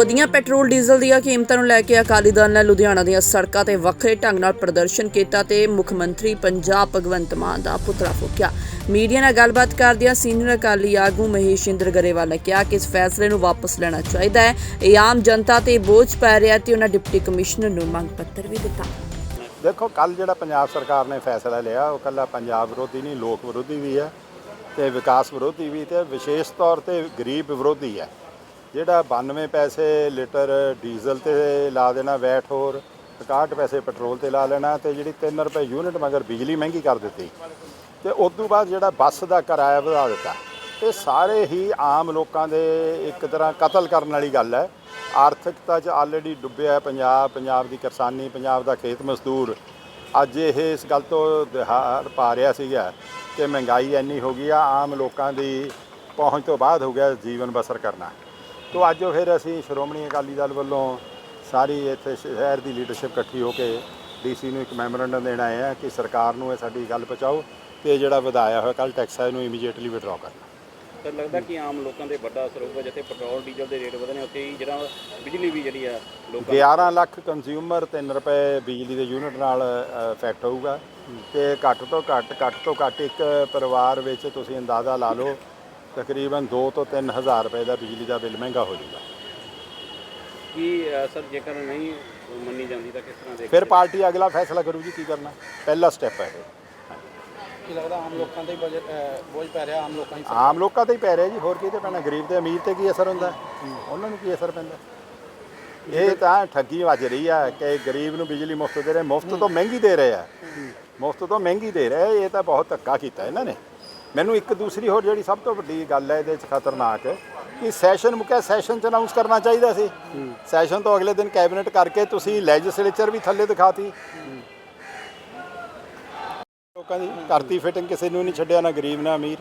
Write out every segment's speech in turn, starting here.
ਵਧੀਆਂ petrol, diesel ਦੀਆਂ ਕੀਮਤਾਂ ਨੂੰ ਲੈ ਕੇ ਅਕਾਲੀ ਦਲ ਨੇ ਲੁਧਿਆਣਾ ਦੀਆਂ ਸੜਕਾਂ ਤੇ ਵੱਖਰੇ ਢੰਗ ਨਾਲ ਪ੍ਰਦਰਸ਼ਨ ਕੀਤਾ ਤੇ ਮੁੱਖ ਮੰਤਰੀ ਪੰਜਾਬ ਭਗਵੰਤ ਮਾਨ ਦਾ ਪੁਤਲਾ ਫੂਕਿਆ। ਮੀਡੀਆ ਨਾਲ ਗੱਲਬਾਤ ਕਰਦਿਆਂ ਸੀਨੀਅਰ ਅਕਾਲੀ ਆਗੂ ਮਹੇਸ਼ਿੰਦਰ ਗਰੇਵਾਲ ਨੇ ਕਿਹਾ ਕਿ ਇਸ ਫੈਸਲੇ ਨੂੰ ਵਾਪਸ ਲੈਣਾ ਚਾਹੀਦਾ ਹੈ। ਇਹ ਆਮ ਜਨਤਾ ਤੇ ਬੋਝ ਪੈ ਰਿਹਾ ਤੇ ਉਹਨਾਂ ਡਿਪਟੀ ਕਮਿਸ਼ਨਰ ਨੂੰ ਮੰਗ ਪੱਤਰ ਵੀ ਦਿੱਤਾ। ਦੇਖੋ ਕੱਲ ਜਿਹੜਾ ਪੰਜਾਬ ਸਰਕਾਰ ਨੇ ਫੈਸਲਾ ਲਿਆ, ਉਹ ਕੱਲਾ ਪੰਜਾਬ ਵਿਰੋਧੀ ਨਹੀਂ, ਲੋਕ ਵਿਰੋਧੀ ਵੀ ਹੈ ਤੇ ਵਿਕਾਸ ਵਿਰੋਧੀ ਵੀ ਤੇ ਵਿਸ਼ੇਸ਼ ਤੌਰ ਤੇ ਗਰੀਬ ਵਿਰੋਧੀ ਹੈ। ਜਿਹੜਾ 92 ਪੈਸੇ ਲੀਟਰ ਡੀਜ਼ਲ ਤੇ ਲਾ ਦੇਣਾ, ਵੈਟ ਹੋਰ 61 ਪੈਸੇ ਪੈਟਰੋਲ ਤੇ ਲਾ ਲੈਣਾ ਤੇ ਜਿਹੜੀ 3 ਰੁਪਏ ਯੂਨਿਟ ਮਗਰ ਬਿਜਲੀ ਮਹਿੰਗੀ ਕਰ ਦਿੱਤੀ। ਤੇ ਉਸ ਤੋਂ ਬਾਅਦ ਜਿਹੜਾ ਬੱਸ ਦਾ ਕਿਰਾਇਆ ਵਧਾ ਦਿੱਤਾ। ਇਹ ਸਾਰੇ ਹੀ ਆਮ ਲੋਕਾਂ ਦੇ ਇੱਕ ਤਰ੍ਹਾਂ ਕਤਲ ਕਰਨ ਵਾਲੀ ਗੱਲ ਹੈ। ਆਰਥਿਕਤਾ 'ਚ ਆਲਰੇਡੀ ਡੁੱਬਿਆ ਪੰਜਾਬ ਪੰਜਾਬ ਦੀ ਕਿਸਾਨੀ, ਪੰਜਾਬ ਦਾ ਖੇਤ ਮਜ਼ਦੂਰ। ਅੱਜ ਇਹ ਇਸ ਗੱਲ ਤੋਂ ਦਿਹਾੜ ਪਾ ਰਿਹਾ ਸੀਗਾ ਕਿ ਮਹਿੰਗਾਈ ਇੰਨੀ ਹੋ ਗਈ ਆ, ਆਮ ਲੋਕਾਂ ਦੀ ਪਹੁੰਚ ਤੋਂ ਬਾਅਦ ਹੋ ਗਿਆ ਜੀਵਨ ਬਸਰ ਕਰਨਾ। ਤੋਂ ਅੱਜ ਫਿਰ ਅਸੀਂ ਸ਼੍ਰੋਮਣੀ ਅਕਾਲੀ ਦਲ ਵੱਲੋਂ ਸਾਰੀ ਇੱਥੇ ਸ਼ਹਿਰ ਦੀ ਲੀਡਰਸ਼ਿਪ ਇਕੱਠੀ ਹੋ ਕੇ ਡੀਸੀ ਨੂੰ ਇੱਕ ਮੈਮੋਰੈਂਡਮ ਦੇਣ ਆਏ ਆ ਕਿ ਸਰਕਾਰ ਨੂੰ ਇਹ ਸਾਡੀ ਗੱਲ ਪਹੁੰਚਾਓ ਤੇ ਜਿਹੜਾ ਵਧਾਇਆ ਹੋਇਆ ਕੱਲ ਟੈਕਸ ਹੈ ਇਹਨੂੰ ਇਮੀਡੀਏਟਲੀ ਵਿਡਰਾਅ ਕਰਨਾ। ਤਾਂ ਲੱਗਦਾ ਕਿ ਆਮ ਲੋਕਾਂ ਦੇ ਵੱਡਾ ਅਸਰ ਹੋਊਗਾ ਜਿੱਥੇ ਪੈਟਰੋਲ ਡੀਜ਼ਲ ਦੇ ਰੇਟ ਵਧਣੇ ਉੱਥੇ ਹੀ ਜਿਹੜਾ ਬਿਜਲੀ ਵੀ ਜਿਹੜੀ ਆ ਲੋਕਾਂ 11 ਲੱਖ ਕੰਜ਼ਿਊਮਰ 3 ਰੁਪਏ ਬਿਜਲੀ ਦੇ ਯੂਨਿਟ ਨਾਲ ਇਫੈਕਟ ਹੋਊਗਾ। ਤੇ ਘੱਟ ਤੋਂ ਘੱਟ ਘੱਟ ਤੋਂ ਘੱਟ ਇੱਕ ਪਰਿਵਾਰ ਵਿੱਚ ਤੁਸੀਂ ਅੰਦਾਜ਼ਾ ਲਾ ਲਓ ਤਕਰੀਬਨ 2 ਤੋਂ 3 ਹਜ਼ਾਰ ਰੁਪਏ ਦਾ ਬਿਜਲੀ ਦਾ ਬਿੱਲ ਮਹਿੰਗਾ ਹੋ ਜਾਊਗਾ। ਕੀ ਅਸਰ ਜੇਕਰ ਨਹੀਂ ਮੰਨੀ ਜਾਂਦੀ ਤਾਂ ਕਿਸ ਤਰ੍ਹਾਂ ਦੇ ਫਿਰ ਪਾਰਟੀ ਅਗਲਾ ਫੈਸਲਾ ਕਰੂਗੀ ਕੀ ਕਰਨਾ। ਪਹਿਲਾ ਸਟੈਪ ਹੈ ਇਹ। ਕੀ ਲੱਗਦਾ ਆਮ ਲੋਕਾਂ ਤੇ ਹੀ ਬਜਟ ਬੋਝ ਪੈ ਰਿਹਾ ਆਮ ਲੋਕਾਂ ਹੀ ਆਮ ਲੋਕਾਂ ਤੇ ਹੀ ਪੈ ਰਿਹਾ ਜੀ ਹੋਰ ਕਿਤੇ ਪੈਣਾ? ਗਰੀਬ ਤੇ ਅਮੀਰ ਤੇ ਕੀ ਅਸਰ ਹੁੰਦਾ? ਉਹਨਾਂ ਨੂੰ ਕੀ ਅਸਰ ਪੈਂਦਾ? ਇਹ ਤਾਂ ਠੱਗੀ ਵੱਜ ਰਹੀ ਆ ਕਿ ਗਰੀਬ ਨੂੰ ਬਿਜਲੀ ਮੁਫਤ ਦੇ ਰਹੇ ਮੁਫਤ ਤੋਂ ਮਹਿੰਗੀ ਦੇ ਰਹੇ ਆ। ਮੁਫਤ ਤੋਂ ਮਹਿੰਗੀ ਦੇ ਰਹੇ ਇਹ ਤਾਂ ਬਹੁਤ ਧੱਕਾ ਕੀਤਾ ਇਹਨਾਂ ਨੇ। ਮੈਨੂੰ ਇੱਕ ਦੂਸਰੀ ਹੋਰ ਜਿਹੜੀ ਸਭ ਤੋਂ ਵੱਡੀ ਗੱਲ ਹੈ ਇਹਦੇ ਵਿੱਚ ਖਤਰਨਾਕ ਕਿ ਸੈਸ਼ਨ ਮੁੱਕਿਆ, ਸੈਸ਼ਨ ਚ ਅਨਾਉਂਸ ਕਰਨਾ ਚਾਹੀਦਾ ਸੀ। ਸੈਸ਼ਨ ਤੋਂ ਅਗਲੇ ਦਿਨ ਕੈਬਨਿਟ ਕਰਕੇ ਤੁਸੀਂ ਲੈਜਿਸਲੇਚਰ ਵੀ ਥੱਲੇ ਦਿਖਾਤੀ। ਲੋਕਾਂ ਦੀ ਕਰਤੀ ਫਿਟਿੰਗ ਕਿਸੇ ਨੂੰ ਨਹੀਂ ਛੱਡਿਆ, ਨਾ ਗਰੀਬ, ਨਾ ਅਮੀਰ।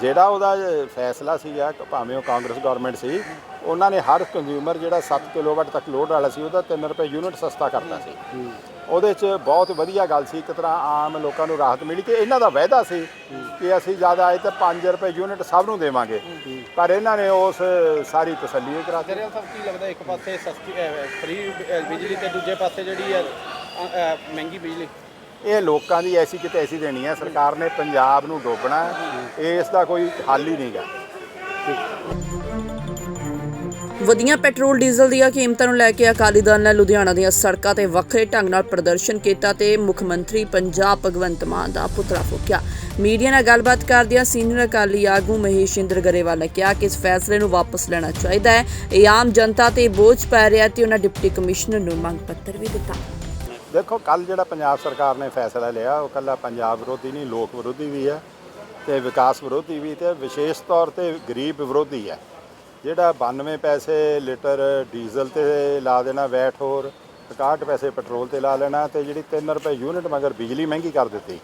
ਜਿਹੜਾ ਉਹਦਾ ਫੈਸਲਾ ਸੀਗਾ, ਭਾਵੇਂ ਉਹ ਕਾਂਗਰਸ ਗਵਰਨਮੈਂਟ ਸੀ, ਉਹਨਾਂ ਨੇ ਹਰ ਕੰਜ਼ਿਊਮਰ ਜਿਹੜਾ 7 ਕਿਲੋਵਾਟ ਤੱਕ ਲੋਡ ਵਾਲਾ ਸੀ, ਉਹਦਾ 3 ਰੁਪਏ ਯੂਨਿਟ ਸਸਤਾ ਕਰਤਾ ਸੀ। ਉਹਦੇ 'ਚ ਬਹੁਤ ਵਧੀਆ ਗੱਲ ਸੀ ਇੱਕ ਤਰ੍ਹਾਂ ਆਮ ਲੋਕਾਂ ਨੂੰ ਰਾਹਤ ਮਿਲੀ ਕਿ ਇਹਨਾਂ ਦਾ ਵਾਅਦਾ ਸੀ ਕਿ ਅਸੀਂ ਜ਼ਿਆਦਾ ਆਏ ਤਾਂ 5 ਰੁਪਏ ਯੂਨਿਟ ਸਭ ਨੂੰ ਦੇਵਾਂਗੇ। ਪਰ ਇਹਨਾਂ ਨੇ ਉਸ ਸਾਰੀ ਤਸੱਲੀ ਹੀ ਕਰਾ ਦਿੱਤੀ ਸਾਹਿਬ ਕੀ ਲੱਗਦਾ ਇੱਕ ਪਾਸੇ ਸਸਤੀ ਫ੍ਰੀ ਬਿਜਲੀ ਤੇ ਦੂਜੇ ਪਾਸੇ ਜਿਹੜੀ ਹੈ ਮਹਿੰਗੀ ਬਿਜਲੀ? ਇਹ ਲੋਕਾਂ ਦੀ ਐਸੀ ਕਿਤੇ ਐਸੀ ਦੇਣੀ ਹੈ ਸਰਕਾਰ ਨੇ ਪੰਜਾਬ ਨੂੰ ਡੋਬਣਾ। ਇਸ ਦਾ ਕੋਈ ਹੱਲ ਹੀ ਨਹੀਂਗਾ ਵਧੀਆਂ ਪੈਟਰੋਲ, ਡੀਜ਼ਲ ਦੀਆਂ ਕੀਮਤਾਂ ਨੂੰ ਲੈ ਕੇ ਅਕਾਲੀ ਦਲ ਨੇ ਲੁਧਿਆਣਾ ਦੀਆਂ ਸੜਕਾਂ ਤੇ ਵੱਖਰੇ ਢੰਗ ਨਾਲ ਪ੍ਰਦਰਸ਼ਨ ਕੀਤਾ ਤੇ ਮੁੱਖ ਮੰਤਰੀ ਪੰਜਾਬ ਭਗਵੰਤ ਮਾਨ ਦਾ ਪੁਤਲਾ ਫੂਕਿਆ। ਮੀਡੀਆ ਨਾਲ ਗੱਲਬਾਤ ਕਰਦਿਆਂ ਸੀਨੀਅਰ ਅਕਾਲੀ ਆਗੂ ਮਹੇਸ਼ ਇੰਦਰ ਗਰੇਵਾਲ ਨੇ ਕਿਹਾ ਕਿ ਇਸ ਫੈਸਲੇ ਨੂੰ ਵਾਪਸ ਲੈਣਾ ਚਾਹੀਦਾ ਹੈ। ਇਹ ਆਮ ਜਨਤਾ ਤੇ ਬੋਝ ਪੈ ਰਿਹਾ ਤੇ ਉਹਨਾਂ ਡਿਪਟੀ ਕਮਿਸ਼ਨਰ ਨੂੰ ਮੰਗ ਪੱਤਰ ਵੀ ਦਿੱਤਾ। ਦੇਖੋ ਕੱਲ ਜਿਹੜਾ ਪੰਜਾਬ ਸਰਕਾਰ ਨੇ ਫੈਸਲਾ ਲਿਆ, ਉਹ ਕੱਲਾ ਪੰਜਾਬ ਵਿਰੋਧੀ ਨਹੀਂ, ਲੋਕ ਵਿਰੋਧੀ ਵੀ ਹੈ ਤੇ ਵਿਕਾਸ ਵਿਰੋਧੀ ਵੀ ਤੇ ਵਿਸ਼ੇਸ਼ ਤੌਰ ਤੇ ਗਰੀਬ ਵਿਰੋਧੀ ਹੈ। ਜਿਹੜਾ 92 ਪੈਸੇ ਲੀਟਰ ਡੀਜ਼ਲ ਤੇ ਲਾ ਦੇਣਾ, ਵੈਟ ਹੋਰ 61 ਪੈਸੇ ਪੈਟਰੋਲ ਤੇ ਲਾ ਲੈਣਾ ਤੇ ਜਿਹੜੀ 3 ਰੁਪਏ ਯੂਨਿਟ ਮਗਰ ਬਿਜਲੀ ਮਹਿੰਗੀ ਕਰ ਦਿੱਤੀ।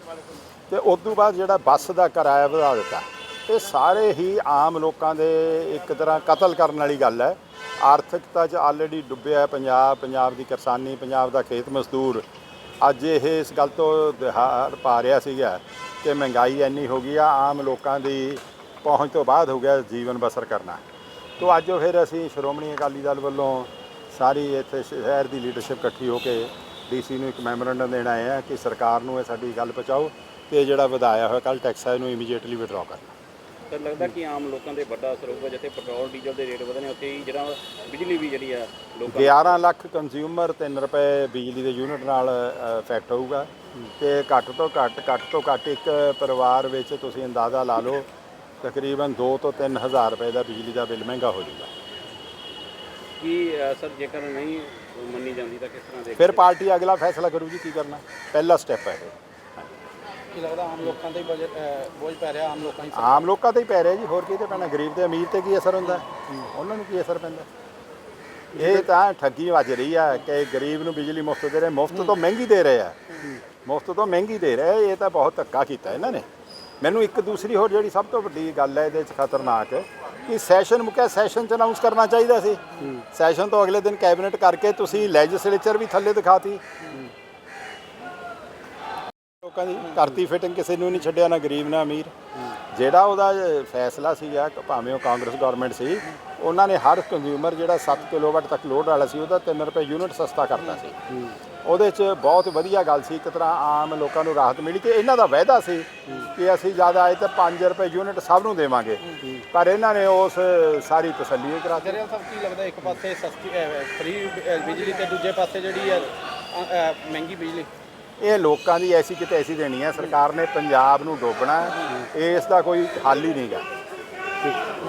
ਤੇ ਉਸ ਤੋਂ ਬਾਅਦ ਜਿਹੜਾ ਬੱਸ ਦਾ ਕਿਰਾਇਆ ਵਧਾ ਦਿੱਤਾ। ਇਹ ਸਾਰੇ ਹੀ ਆਮ ਲੋਕਾਂ ਦੇ ਇੱਕ ਤਰ੍ਹਾਂ ਕਤਲ ਕਰਨ ਵਾਲੀ ਗੱਲ ਹੈ। ਆਰਥਿਕਤਾ 'ਚ ਆਲਰੇਡੀ ਡੁੱਬਿਆ ਪੰਜਾਬ ਪੰਜਾਬ ਦੀ ਕਿਸਾਨੀ, ਪੰਜਾਬ ਦਾ ਖੇਤ ਮਜ਼ਦੂਰ। ਅੱਜ ਇਹ ਇਸ ਗੱਲ ਤੋਂ ਦਿਹਾੜ ਪਾ ਰਿਹਾ ਸੀਗਾ ਕਿ ਮਹਿੰਗਾਈ ਇੰਨੀ ਹੋ ਗਈ ਆ, ਆਮ ਲੋਕਾਂ ਦੀ ਪਹੁੰਚ ਤੋਂ ਬਾਅਦ ਹੋ ਗਿਆ ਜੀਵਨ ਬਸਰ ਕਰਨਾ। ਤੋਂ ਅੱਜ ਫਿਰ ਅਸੀਂ ਸ਼੍ਰੋਮਣੀ ਅਕਾਲੀ ਦਲ ਵੱਲੋਂ ਸਾਰੀ ਇੱਥੇ ਸ਼ਹਿਰ ਦੀ ਲੀਡਰਸ਼ਿਪ ਇਕੱਠੀ ਹੋ ਕੇ ਡੀਸੀ ਨੂੰ ਇੱਕ ਮੈਮੋਰੈਂਡਮ ਦੇਣ ਆਏ ਆ ਕਿ ਸਰਕਾਰ ਨੂੰ ਇਹ ਸਾਡੀ ਗੱਲ ਪਹੁੰਚਾਓ ਤੇ ਜਿਹੜਾ ਵਧਾਇਆ ਹੋਇਆ ਕੱਲ ਟੈਕਸ ਹੈ ਇਹਨੂੰ ਇਮੀਡੀਏਟਲੀ ਵਿਡਰਾਅ ਕਰਨਾ। ਤਾਂ ਲੱਗਦਾ ਕਿ ਆਮ ਲੋਕਾਂ ਦੇ ਵੱਡਾ ਅਸਰ ਹੋਊਗਾ ਜਿੱਥੇ ਪੈਟਰੋਲ ਡੀਜ਼ਲ ਦੇ ਰੇਟ ਵਧਣੇ ਉੱਥੇ ਹੀ ਜਿਹੜਾ ਬਿਜਲੀ ਵੀ ਜਿਹੜੀ ਆ ਲੋਕਾਂ 11 ਲੱਖ ਕੰਜ਼ਿਊਮਰ 3 ਰੁਪਏ ਬਿਜਲੀ ਦੇ ਯੂਨਿਟ ਨਾਲ ਇਫੈਕਟ ਹੋਊਗਾ। ਤੇ ਘੱਟ ਤੋਂ ਘੱਟ ਘੱਟ ਤੋਂ ਘੱਟ ਇੱਕ ਪਰਿਵਾਰ ਵਿੱਚ ਤੁਸੀਂ ਅੰਦਾਜ਼ਾ ਲਾ ਲਓ ਤਕਰੀਬਨ 2 ਤੋਂ 3 ਹਜ਼ਾਰ ਰੁਪਏ ਦਾ ਬਿਜਲੀ ਦਾ ਬਿੱਲ ਮਹਿੰਗਾ ਹੋ ਜਾਊਗਾ। ਕੀ ਅਸਰ ਜੇਕਰ ਨਹੀਂ ਮੰਨੀ ਜਾਂਦੀ ਤਾਂ ਕਿਸ ਤਰ੍ਹਾਂ ਦੇ ਫਿਰ ਪਾਰਟੀ ਅਗਲਾ ਫੈਸਲਾ ਕਰੂਗੀ ਕੀ ਕਰਨਾ। ਪਹਿਲਾ ਸਟੈਪ ਹੈ ਇਹ। ਕੀ ਲੱਗਦਾ ਆਮ ਲੋਕਾਂ ਤੇ ਹੀ ਬਜਟ ਬੋਝ ਪੈ ਰਿਹਾ ਆਮ ਲੋਕਾਂ ਹੀ ਆਮ ਲੋਕਾਂ ਤੇ ਹੀ ਪੈ ਰਿਹਾ ਜੀ ਹੋਰ ਕਿਤੇ ਪੈਣਾ? ਗਰੀਬ ਤੇ ਅਮੀਰ ਤੇ ਕੀ ਅਸਰ ਹੁੰਦਾ? ਉਹਨਾਂ ਨੂੰ ਕੀ ਅਸਰ ਪੈਂਦਾ? ਇਹ ਤਾਂ ਠੱਗੀ ਵੱਜ ਰਹੀ ਆ ਕਿ ਗਰੀਬ ਨੂੰ ਬਿਜਲੀ ਮੁਫਤ ਦੇ ਰਹੇ ਮੁਫਤ ਤੋਂ ਮਹਿੰਗੀ ਦੇ ਰਹੇ ਆ। ਮੁਫਤ ਤੋਂ ਮਹਿੰਗੀ ਦੇ ਰਹੇ ਇਹ ਤਾਂ ਬਹੁਤ ਧੱਕਾ ਕੀਤਾ ਇਹਨਾਂ ਨੇ। ਮੈਨੂੰ ਇੱਕ ਦੂਸਰੀ ਹੋਰ ਜਿਹੜੀ ਸਭ ਤੋਂ ਵੱਡੀ ਗੱਲ ਹੈ ਇਹਦੇ ਵਿੱਚ ਖਤਰਨਾਕ ਕਿ ਸੈਸ਼ਨ ਮੁੱਕਿਆ, ਸੈਸ਼ਨ ਚ ਅਨਾਉਂਸ ਕਰਨਾ ਚਾਹੀਦਾ ਸੀ। ਸੈਸ਼ਨ ਤੋਂ ਅਗਲੇ ਦਿਨ ਕੈਬਨਿਟ ਕਰਕੇ ਤੁਸੀਂ ਲੈਜਿਸਲੇਚਰ ਵੀ ਥੱਲੇ ਦਿਖਾਤੀ। ਲੋਕਾਂ ਦੀ ਕਰਤੀ ਫਿਟਿੰਗ ਕਿਸੇ ਨੂੰ ਨਹੀਂ ਛੱਡਿਆ, ਨਾ ਗਰੀਬ, ਨਾ ਅਮੀਰ। ਜਿਹੜਾ ਉਹਦਾ ਫੈਸਲਾ ਸੀਗਾ, ਭਾਵੇਂ ਉਹ ਕਾਂਗਰਸ ਗਵਰਨਮੈਂਟ ਸੀ, ਉਹਨਾਂ ਨੇ ਹਰ ਕੰਜ਼ਿਊਮਰ ਜਿਹੜਾ 7 ਕਿਲੋਵਾਟ ਤੱਕ ਲੋਡ ਵਾਲਾ ਸੀ, ਉਹਦਾ 3 ਰੁਪਏ ਯੂਨਿਟ ਸਸਤਾ ਕਰਤਾ ਸੀ। ਉਹਦੇ 'ਚ ਬਹੁਤ ਵਧੀਆ ਗੱਲ ਸੀ ਇੱਕ ਤਰ੍ਹਾਂ ਆਮ ਲੋਕਾਂ ਨੂੰ ਰਾਹਤ ਮਿਲੀ ਤੇ ਇਹਨਾਂ ਦਾ ਵਾਅਦਾ ਸੀ ਕਿ ਅਸੀਂ ਜ਼ਿਆਦਾ ਆਏ ਤਾਂ 5 ਰੁਪਏ ਯੂਨਿਟ ਸਭ ਨੂੰ ਦੇਵਾਂਗੇ। ਪਰ ਇਹਨਾਂ ਨੇ ਉਸ ਸਾਰੀ ਤਸੱਲੀ ਹੀ ਕਰਾ ਦਿੱਤੀ ਸਾਹਿਬ ਕੀ ਲੱਗਦਾ ਇੱਕ ਪਾਸੇ ਸਸਤੀ ਫ੍ਰੀ ਬਿਜਲੀ ਤੇ ਦੂਜੇ ਪਾਸੇ ਜਿਹੜੀ ਹੈ ਮਹਿੰਗੀ ਬਿਜਲੀ? ਇਹ ਲੋਕਾਂ ਦੀ ਐਸੀ ਕਿਤੇ ਐਸੀ ਦੇਣੀ ਹੈ ਸਰਕਾਰ ਨੇ ਪੰਜਾਬ ਨੂੰ ਡੋਬਣਾ। ਇਸ ਦਾ ਕੋਈ ਹੱਲ ਹੀ ਨਹੀਂਗਾ